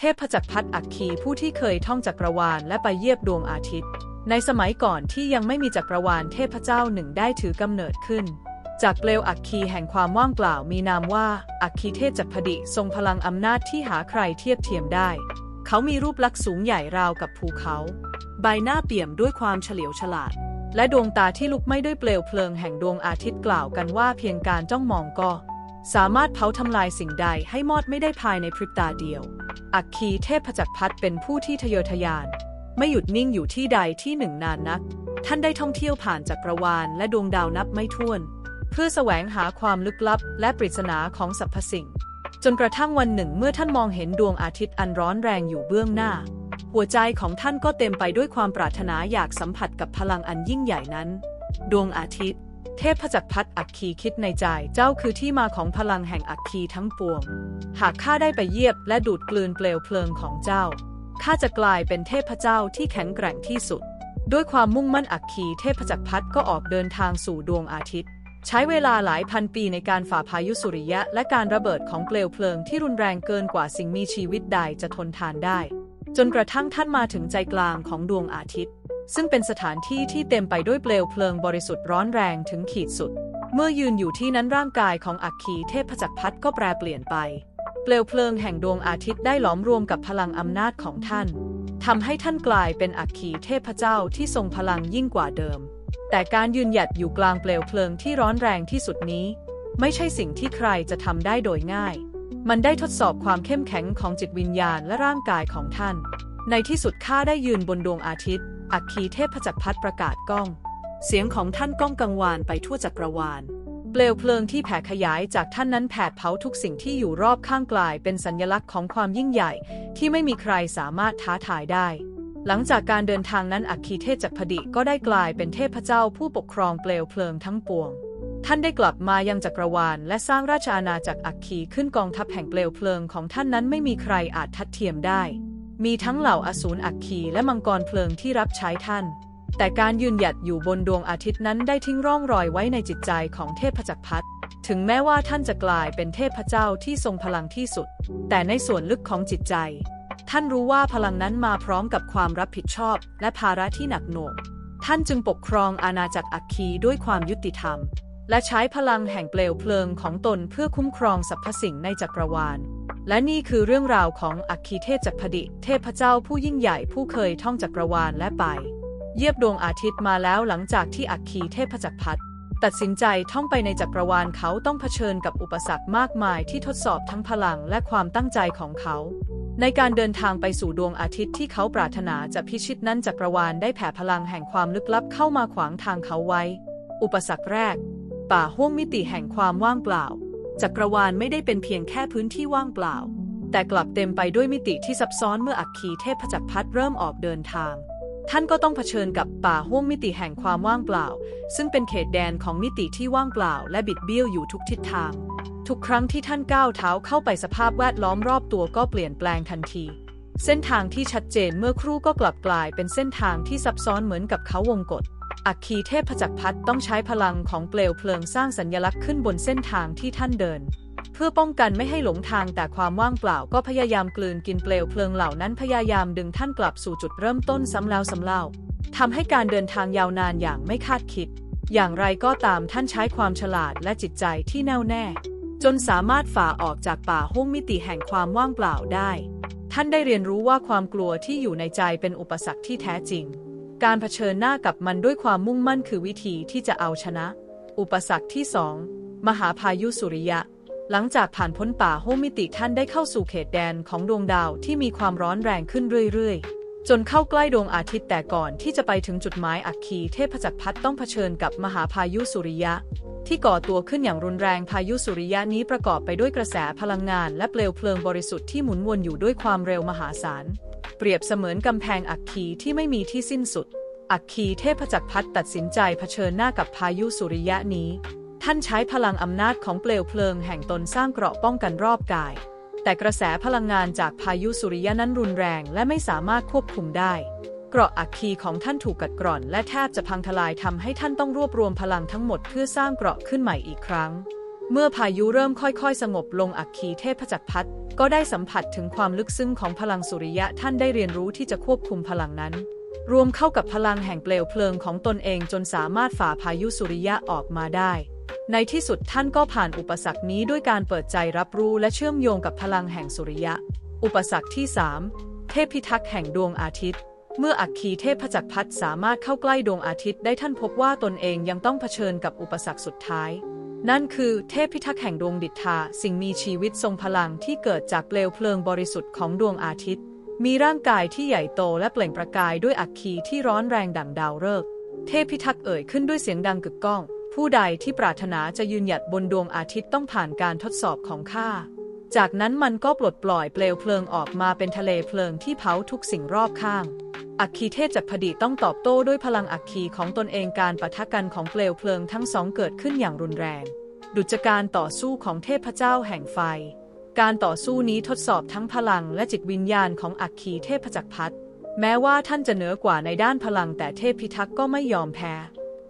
เทพจักรพรรดิอัคคีผู้ที่เคยท่องจักรวาลและไปเยียบดวงอาทิตย์ ในสมัยก่อนที่ยังไม่มีจักรวาลเทพเจ้าหนึ่งได้ถือกำเนิดขึ้น จากเปลวอัคคีแห่งความว่างเปล่ามีนามว่าอัคคีเทพจักรพดิทรงพลังอำนาจที่หาใครเทียบเทียมได้ เขามีรูปลักษณ์สูงใหญ่ราวกับภูเขา ใบหน้าเปี่ยมด้วยความเฉลียวฉลาด และดวงตาที่ลุกไม้ด้วยเปลวเพลิงแห่งดวงอาทิตย์กล่าวกันว่าเพียงการจ้องมองก็ สามารถเผาทำลายสิ่งใดให้มอดไม่ได้ภายในพริบตาเดียว อัคคีเทพจักรพรรดิเป็นผู้ที่ทะเยอทะยาน ไม่หยุดนิ่งอยู่ที่ใดที่หนึ่งนานนัก ท่านได้ท่องเที่ยวผ่านจักรวาลและดวงดาวนับไม่ถ้วน เพื่อแสวงหาความลึกลับและปริศนาของสรรพสิ่ง จนกระทั่งวันหนึ่งเมื่อท่านมองเห็นดวงอาทิตย์อันร้อนแรงอยู่เบื้องหน้า หัวใจของท่านก็เต็มไปด้วยความปรารถนาอยากสัมผัสกับพลังอันยิ่งใหญ่นั้น ดวงอาทิตย์ เทพจักรพรรดิอัคคีคิดในใจ เจ้าคือที่มาของพลังแห่งอัคคีทั้งปวง หากข้าได้ไปเยียบและดูดกลืนเปลวเพลิงของเจ้า ข้าจะกลายเป็นเทพเจ้าที่แข็งแกร่งที่สุด ด้วยความมุ่งมั่นอัคคีเทพจักรพรรดิก็ออกเดินทางสู่ดวงอาทิตย์ ใช้เวลาหลายพันปีในการฝ่าพายุสุริยะ และการระเบิดของเปลวเพลิงที่รุนแรงเกินกว่าสิ่งมีชีวิตใดจะทนทานได้ จนกระทั่งท่านมาถึงใจกลางของดวงอาทิตย์ ซึ่งเป็นสถานที่ที่เต็มไปด้วยเปลวเพลิงบริสุทธิ์ร้อนแรงถึงขีดสุด เมื่อยืนอยู่ที่นั้นร่างกายของอัคคีเทพจักรพรรดิก็แปรเปลี่ยนไป เปลวเพลิงแห่งดวงอาทิตย์ได้หลอมรวมกับพลังอำนาจของท่านทำให้ท่านกลายเป็นอัคคีเทพเจ้าที่ทรงพลังยิ่งกว่าเดิม แต่การยืนหยัดอยู่กลางเปลวเพลิงที่ร้อนแรงที่สุดนี้ ไม่ใช่สิ่งที่ใครจะทำได้โดยง่าย มันได้ทดสอบความเข้มแข็งของจิตวิญญาณและร่างกายของท่าน ในที่สุดข้าได้ยืนบนดวงอาทิตย์ อัคคีเทพจักรพรรดิประกาศก้อง เสียงของท่านก้องกังวานไปทั่วจักรวาล เปลวเพลิงที่แผ่ขยายจากท่านนั้นแผดเผาทุกสิ่งที่อยู่รอบข้างกลายเป็นสัญลักษณ์ของความยิ่งใหญ่ ที่ไม่มีใครสามารถท้าทายได้ หลังจากการเดินทางนั้นอัคคีเทพจักรพดิก็ได้กลายเป็นเทพเจ้าผู้ปกครองเปลวเพลิงทั้งปวงท่านได้กลับมายังจักรวาล และสร้างราชอาณาจักรอัคคีขึ้นกองทัพแห่งเปลวเพลิงของท่านนั้นไม่มีใครอาจทัดเทียมได้ มีทั้งเหล่าอสูรอัคคีและมังกรเพลิงที่รับใช้ท่าน แต่การยืนหยัดอยู่บนดวงอาทิตย์นั้นได้ทิ้งร่องรอยไว้ในจิตใจของเทพจักรพรรดิถึงแม้ว่าท่านจะกลายเป็นเทพเจ้าที่ทรงพลังที่สุด แต่ในส่วนลึกของจิตใจ ท่านรู้ว่าพลังนั้นมาพร้อมกับความรับผิดชอบ และภาระที่หนักหน่วง ท่านจึงปกครองอาณาจักรอัคคีด้วยความยุติธรรม และใช้พลังแห่งเปลวเพลิงของตนเพื่อคุ้มครองสรรพสิ่งในจักรวาล และนี่คือเรื่องราวของอัคคีเทพจักรพดิ เทพเจ้าผู้ยิ่งใหญ่ผู้เคยท่องจักรวาลและไป เยียบดวงอาทิตย์มาแล้วหลังจากที่อัคคีเทพจักรพรรดิตัดสินใจท่องไปในจักรวาลเขาต้องเผชิญกับอุปสรรคมากมายที่ทดสอบทั้งพลังและความตั้งใจของเขา ในการเดินทางไปสู่ดวงอาทิตย์ที่เขาปรารถนาจะพิชิตนั้นจักรวาลได้แผ่พลังแห่งความลึกลับเข้ามาขวางทางเขาไว้ อุปสรรคแรก ป่าห้วงมิติแห่งความว่างเปล่า จักรวาลไม่ได้เป็นเพียงแค่พื้นที่ว่างเปล่า แต่กลับเต็มไปด้วยมิติที่ซับซ้อนเมื่ออัคคีเทพจักรพรรดิเริ่มออกเดินทาง ท่านก็ต้องเผชิญกับป่าห้วงมิติแห่งความว่างเปล่า ซึ่งเป็นเขตแดนของมิติที่ว่างเปล่า และบิดเบี้ยวอยู่ทุกทิศทาง ทุกครั้งที่ท่านก้าวเท้าเข้าไปสภาพแวดล้อมรอบตัวก็เปลี่ยนแปลงทันที เส้นทางที่ชัดเจนเมื่อครู่ก็กลับกลายเป็นเส้นทางที่ซับซ้อนเหมือนกับเขาวงกฏ อัคคีเทพจักรพรรดิต้องใช้พลังของเปลวเพลิงสร้างสัญญลักษณ์ขึ้นบนเส้นทางที่ท่านเดิน เพื่อป้องกันไม่ให้หลงทางแต่ความว่างเปล่าก็พยายามกลืนกินเปลวเพลิงเหล่านั้นพยายามดึงท่านกลับสู่จุดเริ่มต้นซ้ำแล้วซ้ำเล่าทำให้การเดินทางยาวนานอย่างไม่คาดคิด อย่างไรก็ตามท่านใช้ความฉลาดและจิตใจที่แน่วแน่ จนสามารถฝ่าออกจากป่าห้วงมิติแห่งความว่างเปล่าได้ ท่านได้เรียนรู้ว่าความกลัวที่อยู่ในใจเป็นอุปสรรคที่แท้จริง การเผชิญหน้ากับมันด้วยความมุ่งมั่นคือวิธีที่จะเอาชนะ อุปสรรคที่สองมหาพายุสุริยะ หลังจากผ่านพ้นป่าห้วงมิติท่านได้เข้าสู่เขตแดนของดวงดาวที่มีความร้อนแรงขึ้นเรื่อยๆ จนเข้าใกล้ดวงอาทิตย์แต่ก่อนที่จะไปถึงจุดหมายอัคคีเทพจักรพรรดิต้องเผชิญกับมหาพายุสุริยะ ที่ก่อตัวขึ้นอย่างรุนแรงพายุสุริยะนี้ประกอบไปด้วยกระแสพลังงานและเปลวเพลิงบริสุทธิ์ที่หมุนวนอยู่ด้วยความเร็วมหาศาล เปรียบเสมือนกำแพงอัคคีที่ไม่มีที่สิ้นสุด อัคคีเทพจักรพรรดิตัดสินใจเผชิญหน้ากับพายุสุริยะนี้ ท่านใช้พลังอำนาจของเปลวเพลิงแห่งตนสร้างเกราะป้องกันรอบกาย แต่กระแสพลังงานจากพายุสุริยะนั้นรุนแรงและไม่สามารถควบคุมได้ เกราะอัคคีของท่านถูกกัดกร่อน และแทบจะพังทลายทำให้ท่านต้องรวบรวมพลังทั้งหมดเพื่อสร้างเกราะขึ้นใหม่อีกครั้ง เมื่อพายุเริ่มค่อยๆ สงบลงอัคคีเทพจักรพรรดิก็ได้สัมผัสถึงความลึกซึ้งของพลังสุริยะท่านได้เรียนรู้ที่จะควบคุมพลังนั้น รวมเข้ากับพลังแห่งเปลวเพลิงของตนเองจนสามารถฝ่าพายุสุริยะออกมาได้ ในที่สุดท่านก็ผ่านอุปสรรคนี้ด้วยการเปิดใจรับรู้และเชื่อมโยงกับพลังแห่งสุริยะ อุปสรรคที่ 3 เทพพิทักษ์แห่งดวงอาทิตย์ เมื่ออัคคีเทพจักรพรรดิสามารถเข้าใกล้ดวงอาทิตย์ได้ท่านพบว่าตนเองยังต้องเผชิญกับอุปสรรคสุดท้าย นั่นคือเทพพิทักษ์แห่งดวงดิทาสิ่งมีชีวิตทรงพลังที่เกิดจากเปลวเพลิงบริสุทธิ์ของดวงอาทิตย์ มีร่างกายที่ใหญ่โตและเปล่งประกายด้วยอัคคีที่ร้อนแรงดั่งดาวฤกษ์เทพพิทักษ์เอ่ยขึ้นด้วยเสียงดังกึกก้อง ผู้ใดที่ปรารถนาจะยืนหยัดบนดวงอาทิตย์ต้องผ่านการทดสอบของข้า จากนั้นมันก็ปลดปล่อยเปลวเพลิงออกมาเป็นทะเลเพลิงที่เผาทุกสิ่งรอบข้าง อัคคีเทพจักรพดีต้องตอบโต้ด้วยพลังอัคคีของตนเองการปะทะกันของเปลวเพลิงทั้งสองเกิดขึ้นอย่างรุนแรง ดุจการต่อสู้ของเทพเจ้าแห่งไฟ การต่อสู้นี้ทดสอบทั้งพลังและจิตวิญญาณของอัคคีเทพจักรพรรดิแม้ว่าท่านจะเหนือกว่าในด้านพลังแต่เทพพิทักษ์ก็ไม่ยอมแพ้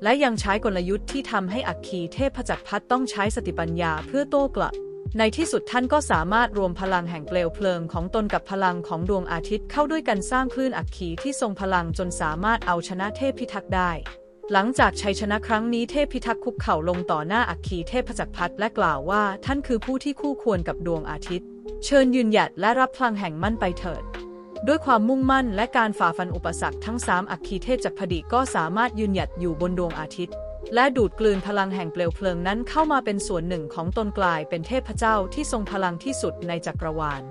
และยังใช้กลยุทธ์ที่ทำให้อัคคีเทพจักรพรรดิต้องใช้สติปัญญาเพื่อโต้กลับ ในที่สุดท่านก็สามารถรวมพลังแห่งเปลวเพลิงของตนกับพลังของดวงอาทิตย์เข้าด้วยกันสร้างคลื่นอัคคีที่ทรงพลังจนสามารถเอาชนะเทพพิทักษ์ได้ หลังจากชัยชนะครั้งนี้เทพพิทักษ์คุกเข่าลงต่อหน้าอัคคีเทพจักรพรรดิและกล่าวว่าท่านคือผู้ที่คู่ควรกับดวงอาทิตย์ เชิญยืนหยัดและรับพลังแห่งมั่นไปเถิด ด้วยความมุ่งมั่นและการฝ่าฟันอุปสรรคทั้งสามอัคคีเทพจักรพดิก็สามารถยืนหยัดอยู่บนดวงอาทิตย์ และดูดกลืนพลังแห่งเปลวเพลิงนั้นเข้ามาเป็นส่วนหนึ่งของตนกลายเป็นเทพเจ้าที่ทรงพลังที่สุดในจักรวาล